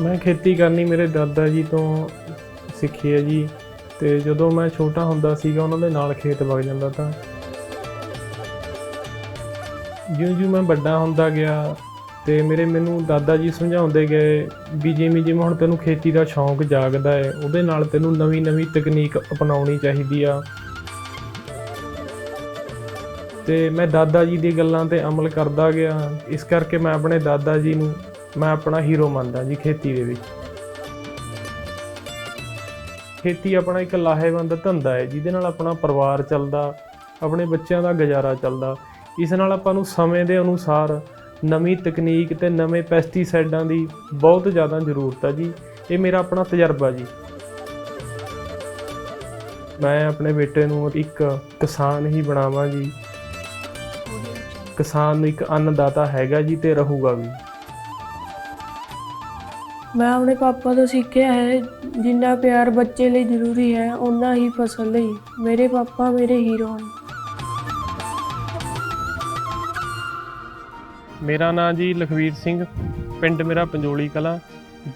ਮੈਂ ਖੇਤੀ ਕਰਨੀ ਮੇਰੇ ਦਾਦਾ ਜੀ ਤੋਂ ਸਿੱਖੀ ਹੈ ਜੀ ਤੇ ਜਦੋਂ ਮੈਂ ਛੋਟਾ ਹੁੰਦਾ ਸੀਗਾ ਉਹਨਾਂ ਦੇ ਨਾਲ ਖੇਤ ਵਗ ਜਾਂਦਾ ਤਾਂ ਜਿਉਂ-ਜਿਉਂ ਮੈਂ ਵੱਡਾ ਹੁੰਦਾ ਗਿਆ ਤੇ ਮੇਰੇ ਮੈਨੂੰ ਦਾਦਾ ਜੀ ਸਮਝਾਉਂਦੇ ਗਏ ਵੀ ਜਿਵੇਂ ਜਿਵੇਂ ਹੁਣ ਤੈਨੂੰ ਖੇਤੀ ਦਾ ਸ਼ੌਂਕ ਜਾਗਦਾ ਹੈ, ਉਹਦੇ ਨਾਲ ਤੈਨੂੰ ਨਵੀਂ-ਨਵੀਂ ਤਕਨੀਕ ਅਪਣਾਉਣੀ ਚਾਹੀਦੀ ਆ। ਤੇ ਮੈਂ ਦਾਦਾ ਜੀ ਦੀ ਗੱਲਾਂ ਤੇ ਅਮਲ ਕਰਦਾ ਗਿਆ ਇਸ ਕਰਕੇ ਮੈਂ ਆਪਣੇ ਦਾਦਾ ਜੀ ਨੂੰ ਮੈਂ ਆਪਣਾ ਹੀਰੋ ਮੰਨਦਾ ਜੀ ਖੇਤੀ ਦੇ ਵਿੱਚ। ਖੇਤੀ ਆਪਣਾ ਇੱਕ ਲਾਹੇਵੰਦ ਧੰਦਾ ਹੈ, ਜਿਹਦੇ ਨਾਲ ਆਪਣਾ ਪਰਿਵਾਰ ਚੱਲਦਾ, ਆਪਣੇ ਬੱਚਿਆਂ ਦਾ ਗੁਜ਼ਾਰਾ ਚੱਲਦਾ। ਇਸ ਨਾਲ ਆਪਾਂ ਨੂੰ ਸਮੇਂ ਦੇ ਅਨੁਸਾਰ ਨਵੀਂ ਤਕਨੀਕ ਤੇ ਨਵੇਂ ਪੈਸਟੀਸਾਈਡਾਂ ਦੀ ਬਹੁਤ ਜ਼ਿਆਦਾ ਜ਼ਰੂਰਤ ਹੈ ਜੀ। ਇਹ ਮੇਰਾ ਆਪਣਾ ਤਜਰਬਾ ਜੀ। ਮੈਂ ਆਪਣੇ ਬੇਟੇ ਨੂੰ ਇੱਕ ਕਿਸਾਨ ਹੀ ਬਣਾਵਾਂ ਜੀ। ਕਿਸਾਨ ਇੱਕ ਅੰਨਦਾਤਾ ਹੈਗਾ ਜੀ ਤੇ ਰਹੂਗਾ ਵੀ। ਮੈਂ ਆਪਣੇ ਪਾਪਾ ਤੋਂ ਸਿੱਖਿਆ ਹੈ ਜਿੰਨਾ ਪਿਆਰ ਬੱਚੇ ਲਈ ਜ਼ਰੂਰੀ ਹੈ ਓਨਾ ਹੀ ਫਸਲ ਲਈ। ਮੇਰੇ ਪਾਪਾ ਮੇਰੇ ਹੀਰੋ ਹਨ। ਮੇਰਾ ਨਾਮ ਜੀ ਲਖਵੀਰ ਸਿੰਘ ਪਿੰਡ ਮੇਰਾ ਪੰਜੋਲੀ ਕਲਾਂ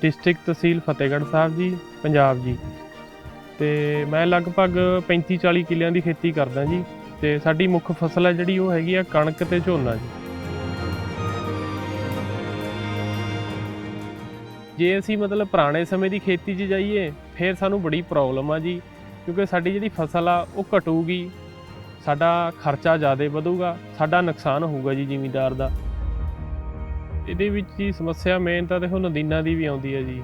ਡਿਸਟ੍ਰਿਕਟ ਤਹਿਸੀਲ ਫਤਿਹਗੜ੍ਹ ਸਾਹਿਬ ਜੀ ਪੰਜਾਬ ਜੀ। ਤੇ ਮੈਂ ਲਗਭਗ 35 40 ਕਿੱਲਿਆਂ ਦੀ ਖੇਤੀ ਕਰਦਾ ਜੀ। ਤੇ ਸਾਡੀ ਮੁੱਖ ਫਸਲ ਹੈ ਜਿਹੜੀ ਉਹ ਹੈਗੀ ਆ ਕਣਕ ਤੇ ਝੋਨਾ ਜੀ। ਜੇ ਅਸੀਂ ਮਤਲਬ ਪੁਰਾਣੇ ਸਮੇਂ ਦੀ ਖੇਤੀ 'ਚ ਜਾਈਏ, ਫਿਰ ਸਾਨੂੰ ਬੜੀ ਪ੍ਰੋਬਲਮ ਆ ਜੀ, ਕਿਉਂਕਿ ਸਾਡੀ ਜਿਹੜੀ ਫਸਲ ਆ ਉਹ ਘਟੂਗੀ, ਸਾਡਾ ਖਰਚਾ ਜ਼ਿਆਦਾ ਵਧੂਗਾ, ਸਾਡਾ ਨੁਕਸਾਨ ਹੋਊਗਾ ਜੀ ਜ਼ਿਮੀਂਦਾਰ ਦਾ। ਇਹਦੇ ਵਿੱਚ ਜੀ ਸਮੱਸਿਆ ਮੇਨ ਤਾਂ ਦੇਖੋ ਨਦੀਨਾਂ ਦੀ ਵੀ ਆਉਂਦੀ ਹੈ ਜੀ,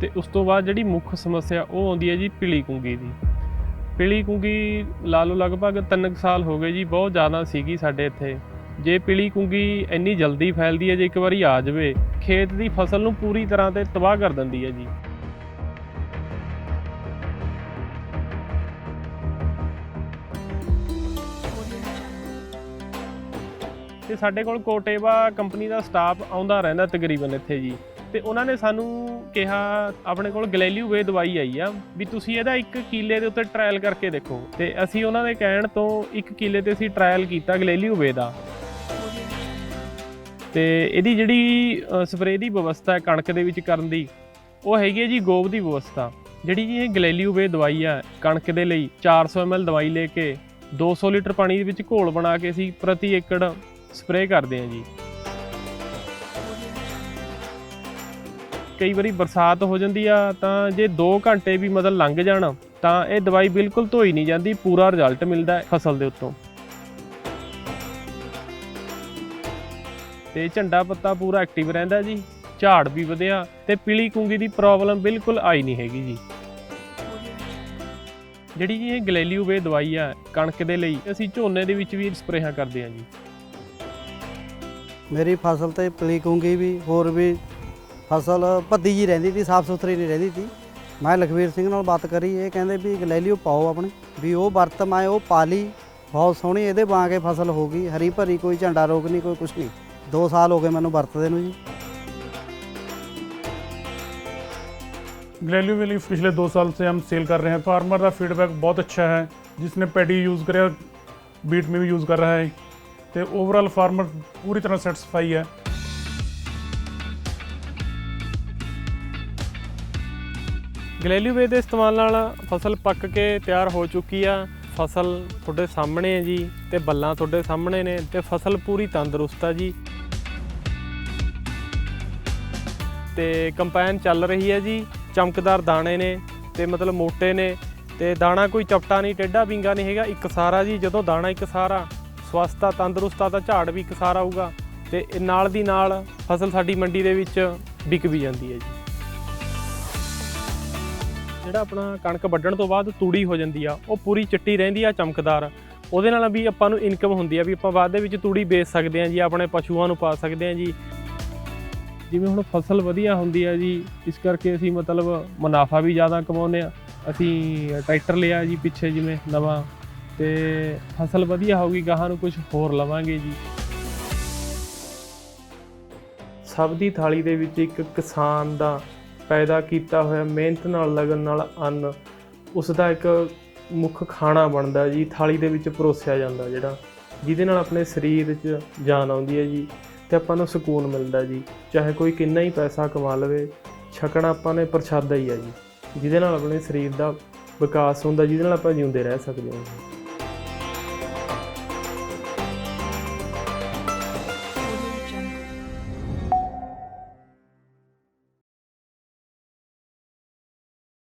ਤੇ ਉਸ ਤੋਂ ਬਾਅਦ ਜਿਹੜੀ ਮੁੱਖ ਸਮੱਸਿਆ ਉਹ ਆਉਂਦੀ ਹੈ ਜੀ ਪੀਲੀ ਕੁੰਗੀ ਦੀ। ਪੀਲੀ ਕੁੰਗੀ ਲਾ ਲਓ ਲਗਭਗ 3 ਸਾਲ ਹੋ ਗਏ ਜੀ, ਬਹੁਤ ਜ਼ਿਆਦਾ ਸੀਗੀ ਸਾਡੇ ਇੱਥੇ। ਜੇ ਪੀਲੀ ਕੁੰਗੀ ਇੰਨੀ ਜਲਦੀ ਫੈਲਦੀ ਹੈ, ਜੇ ਇੱਕ ਵਾਰੀ ਆ ਜਾਵੇ, ਖੇਤ ਦੀ ਫਸਲ ਨੂੰ ਪੂਰੀ ਤਰ੍ਹਾਂ ਤੇ ਤਬਾਹ ਕਰ ਦਿੰਦੀ ਹੈ ਜੀ। ਤੇ ਸਾਡੇ ਕੋਲ ਕੋਟੇਵਾ ਕੰਪਨੀ ਦਾ ਸਟਾਫ ਆਉਂਦਾ ਰਹਿੰਦਾ ਤਕਰੀਬਨ ਇੱਥੇ ਜੀ। ਤੇ ਉਹਨਾਂ ਨੇ ਸਾਨੂੰ ਕਿਹਾ, ਆਪਣੇ ਕੋਲ ਗਲੈਲੀਓ ਵੇ ਦਵਾਈ ਆਈ ਆ, ਵੀ ਤੁਸੀਂ ਇਹਦਾ ਇੱਕ ਕੀਲੇ ਦੇ ਉੱਤੇ ਟ੍ਰਾਇਲ ਕਰਕੇ ਦੇਖੋ। ਤੇ ਅਸੀਂ ਉਹਨਾਂ ਦੇ ਕਹਿਣ ਤੋਂ ਇੱਕ ਕੀਲੇ ਤੇ ਅਸੀਂ ਟ੍ਰਾਇਲ ਕੀਤਾ ਗਲੈਲੀਓ ਵੇ ਦਾ। ਤੇ ਇਹਦੀ ਜਿਹੜੀ ਸਪਰੇਅ ਦੀ ਵਿਵਸਥਾ ਕਣਕ ਦੇ ਵਿੱਚ ਕਰਨ ਦੀ, ਉਹ ਹੈਗੀ ਹੈ ਜੀ ਗੋਬ ਦੀ ਵਿਵਸਥਾ। ਜਿਹੜੀ ਜੀ ਇਹ ਗਲੈਲੀਓ ਵੇ ਦਵਾਈ ਆ, ਕਣਕ ਦੇ ਲਈ 400 ml ਦਵਾਈ ਲੈ ਕੇ 200 ਲੀਟਰ ਪਾਣੀ ਦੇ ਵਿੱਚ ਘੋਲ ਬਣਾ ਕੇ ਅਸੀਂ ਪ੍ਰਤੀ ਏਕੜ ਸਪਰੇਅ ਕਰਦੇ ਹਾਂ ਜੀ। ਕਈ ਵਾਰੀ ਬਰਸਾਤ ਹੋ ਜਾਂਦੀ ਆ, ਤਾਂ ਜੇ 2 ਘੰਟੇ ਵੀ ਮਤਲਬ ਲੰਘ ਜਾਣ, ਤਾਂ ਇਹ ਦਵਾਈ ਬਿਲਕੁਲ ਧੋਈ ਨਹੀਂ ਜਾਂਦੀ, ਪੂਰਾ ਰਿਜ਼ਲਟ ਮਿਲਦਾ ਫਸਲ ਦੇ ਉੱਤੋਂ। ਤੇ ਝੰਡਾ ਪੱਤਾ ਪੂਰਾ ਐਕਟਿਵ ਰਹਿੰਦਾ ਜੀ, ਝਾੜ ਵੀ ਵਧਿਆ, ਤੇ ਪੀਲੀ ਕੁੰਗੀ ਦੀ ਪ੍ਰੋਬਲਮ ਬਿਲਕੁਲ ਆਈ ਨਹੀਂ ਹੈਗੀ ਜੀ। ਜਿਹੜੀ ਇਹ ਗਲੈਲੀਓ ਦਵਾਈ ਆ, ਕਣਕ ਦੇ ਲਈ, ਅਸੀਂ ਝੋਨੇ ਦੇ ਵਿੱਚ ਵੀ ਸਪਰੇਹਾਂ ਕਰਦੇ ਹਾਂ ਜੀ। ਮੇਰੀ ਫਸਲ ਤੇ ਪਲੀਕੂੰਗੀ ਵੀ ਹੋਰ ਵੀ ਫਸਲ ਭੱਦੀ ਜੀ ਰਹਿੰਦੀ ਸੀ ਸਾਫ ਸੁਥਰੀ ਨਹੀਂ ਰਹਿੰਦੀ ਸੀ ਮੈਂ ਲਖਵੀਰ ਸਿੰਘ ਨਾਲ ਬਾਤ ਕਰੀ ਇਹ ਕਹਿੰਦੇ ਵੀ ਗਲੈਲੀਓ ਪਾਓ ਆਪਣੇ ਵੀ ਉਹ ਵਰਤ ਮੈਂ ਉਹ ਪਾ ਲਈ ਬਹੁਤ ਸੋਹਣੀ ਇਹਦੇ ਬਾਂ ਕੇ ਫਸਲ ਹੋ ਗਈ ਹਰੀ ਭਰੀ ਕੋਈ ਝੰਡਾ ਰੋਗ ਨਹੀਂ ਕੋਈ ਕੁਛ ਨਹੀਂ 2 ਸਾਲ ਹੋ ਗਏ ਮੈਨੂੰ ਵਰਤਦੇ ਨੂੰ ਜੀ ग्लेलियो वेली पिछले दो साल से हम सेल कर रहे हैं फार्मर का फीडबैक बहुत अच्छा है जिसने पैडी यूज़ करे बीट में भी यूज़ कर रहा है ਤੇ ਓਵਰਆਲ ਫਾਰਮਰ ਪੂਰੀ ਤਰ੍ਹਾਂ ਸੈਟੀਸਫਾਈ ਹੈ। ਗਲੇਲੀਵੇ ਦੇ ਇਸਤੇਮਾਲ ਨਾਲ ਫਸਲ ਪੱਕ ਕੇ ਤਿਆਰ ਹੋ ਚੁੱਕੀ ਆ। ਫਸਲ ਤੁਹਾਡੇ ਸਾਹਮਣੇ ਹੈ ਜੀ ਤੇ ਬੱਲਾਂ ਤੁਹਾਡੇ ਸਾਹਮਣੇ ਨੇ ਤੇ ਫਸਲ ਪੂਰੀ ਤੰਦਰੁਸਤ ਆ ਜੀ। ਤੇ ਕੰਪੈਨ ਚੱਲ ਰਹੀ ਹੈ ਜੀ, ਚਮਕਦਾਰ ਦਾਣੇ ਨੇ ਤੇ ਮਤਲਬ ਮੋਟੇ ਨੇ ਤੇ ਦਾਣਾ ਕੋਈ ਚਪਟਾ ਨਹੀਂ, ਟੇਢਾ ਵਿੰਗਾ ਨਹੀਂ ਹੈਗਾ, ਇੱਕ ਸਾਰਾ ਜੀ, ਜਦੋਂ ਦਾਣਾ ਇੱਕ ਸਾਰਾ ਸਵਸਥਾ ਤੰਦਰੁਸਤਾ ਤਾਂ ਝਾੜ ਵੀ ਇੱਕ ਆਊਗਾ ਤੇ ਨਾਲ ਦੀ ਨਾਲ ਫਸਲ ਸਾਡੀ ਮੰਡੀ ਦੇ ਵਿੱਚ ਵਿਕ ਵੀ ਜਾਂਦੀ ਹੈ ਜੀ। ਜਿਹੜਾ ਆਪਣਾ ਕਣਕ ਵੱਢਣ ਤੋਂ ਬਾਅਦ ਤੂੜੀ ਹੋ ਜਾਂਦੀ ਆ, ਉਹ ਪੂਰੀ ਚਿੱਟੀ ਰਹਿੰਦੀ ਆ, ਚਮਕਦਾਰ। ਉਹਦੇ ਨਾਲ ਵੀ ਆਪਾਂ ਨੂੰ ਇਨਕਮ ਹੁੰਦੀ ਆ, ਵੀ ਆਪਾਂ ਬਾਅਦ ਦੇ ਵਿੱਚ ਤੂੜੀ ਵੇਚ ਸਕਦੇ ਆ ਜੀ, ਆਪਣੇ ਪਸ਼ੂਆਂ ਨੂੰ ਪਾ ਸਕਦੇ ਆ ਜੀ। ਜਿਵੇਂ ਹੁਣ ਫਸਲ ਵਧੀਆ ਹੁੰਦੀ ਆ ਜੀ, ਇਸ ਕਰਕੇ ਅਸੀਂ ਮਤਲਬ ਮੁਨਾਫਾ ਵੀ ਜ਼ਿਆਦਾ ਕਮਾਉਂਦੇ ਆ। ਅਸੀਂ ਟਰੈਕਟਰ ਲਿਆ ਜੀ ਪਿੱਛੇ ਜਿਵੇਂ ਨਵਾਂ। ਤੇ ਫਸਲ ਵਧੀਆ ਹੋਊਗੀ, ਗਾਹਾਂ ਨੂੰ ਕੁਝ ਹੋਰ ਲਵਾਂਗੇ ਜੀ। ਸਭ ਦੀ ਥਾਲੀ ਦੇ ਵਿੱਚ ਇੱਕ ਕਿਸਾਨ ਦਾ ਪੈਦਾ ਕੀਤਾ ਹੋਇਆ ਮਿਹਨਤ ਨਾਲ ਲਗਨ ਨਾਲ ਅੰਨ, ਉਸ ਦਾ ਇੱਕ ਮੁੱਖ ਖਾਣਾ ਬਣਦਾ ਜੀ, ਥਾਲੀ ਦੇ ਵਿੱਚ ਪਰੋਸਿਆ ਜਾਂਦਾ ਜਿਹੜਾ, ਜਿਹਦੇ ਨਾਲ ਆਪਣੇ ਸਰੀਰ 'ਚ ਜਾਨ ਆਉਂਦੀ ਹੈ ਜੀ, ਤੇ ਆਪਾਂ ਨੂੰ ਸਕੂਨ ਮਿਲਦਾ ਜੀ। ਚਾਹੇ ਕੋਈ ਕਿੰਨਾ ਹੀ ਪੈਸਾ ਕਮਾ ਲਵੇ, ਛਕਣਾ ਆਪਾਂ ਨੇ ਪ੍ਰਸ਼ਾਦਾ ਹੀ ਹੈ ਜੀ, ਜਿਹਦੇ ਨਾਲ ਆਪਣੇ ਸਰੀਰ ਦਾ ਵਿਕਾਸ ਹੁੰਦਾ, ਜਿਹਦੇ ਨਾਲ ਆਪਾਂ ਜਿਉਂਦੇ ਰਹਿ ਸਕਦੇ ਹਾਂ